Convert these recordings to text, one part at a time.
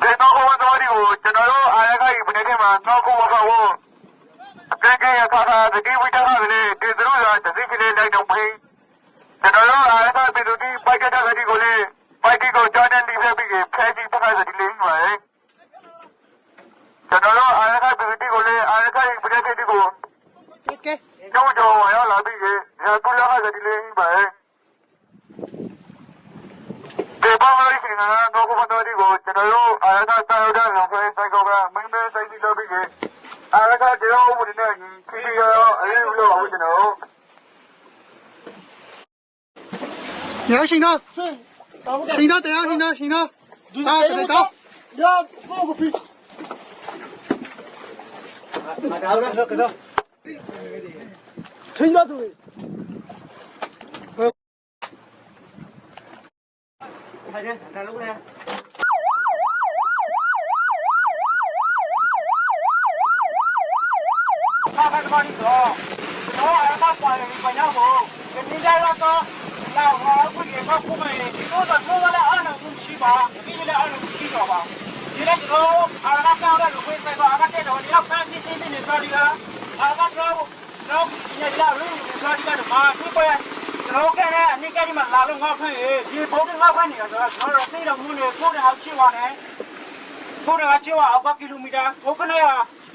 ဘာလာတိကျနေဘောတော့တိုင်းတိုင်းတဲ့နေကဘောတိုင်းရှင်ကတော့တော့ဟိုရီကအားမကြီးပြည်တွေကိုတော့ဝါရပြီးကတော့ဘောပန်ဒီကိုမြန်တရားစားပြပါရဲ့ဒီတော့အခုလည်းဒီငေါဘောနေနေရတော့ဘောတော့တော့နေဟောတော့ကြည့်ပါမိသားထောင်းမရဘောကနေငေါဘောပန်ဒီဆိုပြပါရဲ့ဒီငေါဘောဝဒီကိုကျွန်တော်တို့အားကတာရောက်တဲ့လူကိုတိုက်တော့ကမိမတိုက်စီဖန်စီတော့ပြပါရဲ့ လာမတော့လာမတော့ ဒီတော့ဘောတော်ဒီကိုကျွန်တော်တို့အားရကကြီးဘယ်နေမှာတော့ကိုဘောဘောအကဲကဲရတာတတိဝိတ္တကလည်းဒီသူတို့ကတတိကလေးလိုက်တော့ဖိကျွန်တော်တို့အားရကပြည်သူဒီပိုက်ကတဲ့ကတိကိုလေပိုက်တီကိုကြောင်းတဲ့ဒီဖက်ပြီးဖဲကြီးပတ်ကတိလေးမှာလေကျွန်တော်တို့အားရကပြည်သူကိုလေအားရကကြီးဘယ်နေဒီကို โอเค တော့တော့ဝါရလာပြီးရတူလာကတိလေးပါလေဒီပေါ်မှာရှင်ကတော့ကိုဘောတော်ဒီကိုကျွန်တော်တို့အားရကစာရတဲ့လုံဖဲဆိုင်ကောကမင်းမဲဆိုင်ဒီလိုပြီးအားရကတရားဥပဒေနဲ့ခီးရောအရေးလို့ အောင်ကျွန်တော်ညရှင်တော့ရှင်တော့တရားရှင်တော့ရှင်တော့ဒါတယ်တော့ Ya, poco pi. ထိန်းရ သူ 他开始帮你走，然后还把管理管家好，给人家那个那我不给他部门，你说的说的来二两五七八，必须得二两五七八吧。现在之后，俺那干的路会再说，俺那这种你要看你今天的说这个，俺那之后，然后人家路说这个什么，你过来。 ကျွန်တော်ကလည်းအနိကဒီမှာလာလို့ငေါ့ခွင့်ရေဒီဘုံကငေါ့ခွင့်နေတော့ကျွန်တော်သိတော့မူနေကိုယ်တော့ချီပါနဲ့ကိုယ်တော့ချီပါအောက်ကကီလိုမီတာဘုကနေရ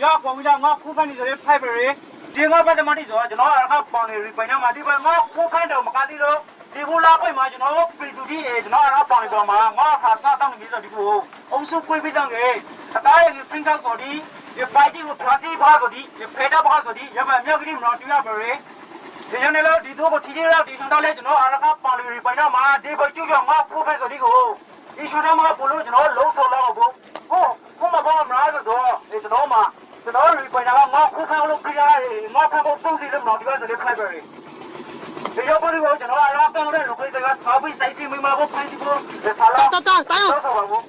ရောက်ပေါ်ပြီးတော့ငေါ့ခုခွင့်နေဆိုရင်ဖိုက်ဘရီဒီငေါ့ဘက်တမတိဆိုကျွန်တော်အခါပေါင်နေရီပိုင်နာမှာဒီဘက်ငေါ့ခုခွင့်တော့မကတိလို့ဒီကူလာခွင့်မှာကျွန်တော်ပြည်သူကြီးကျွန်တော်အခါပေါင်နေတော့မှာငေါ့ခါစားတောင်းနေပြီဆိုဒီကူအုပ်စုခွေးပြီးတော့ငယ်အသားရပင်ကောက်ဆိုဒီဒီပိုက်တီကိုဖျားစီပါဆိုဒီဖေးတော့ပါဆိုဒီရမမြောက်ကလေးမတော်တူရပါရီ ဒီရနေလို့ဒီတော့ကိုထီထီရောက်ဒီဆောင်တော့လဲကျွန်တော်အရကပါလူရီပိုင်တော့မှာဒီဘကျူကျော်ငါကိုပဲဆိုဒီကိုဒီဆောင်တော့မှာဘလို့ကျွန်တော်လုံးဆော်လောက်ဘူးကိုကိုမဘောမလားဆိုတော့ဒီကျွန်တော်မှာကျွန်တော်ရီပိုင်တော့ငါခုခံလို့ပြရတယ်ငါခံဖို့ပုံစီလို့မတော်ဒီကဆိုလေခလိုက်ပါရီဒီရောက်ပေါ်ကိုကျွန်တော်အရကကန်တဲ့လူကိစ္စကစာပိစိုက်စီမိမဘောဖိုင်စီကိုဆာလာတာတာတာဆောက်ဆောက်ပါဘူး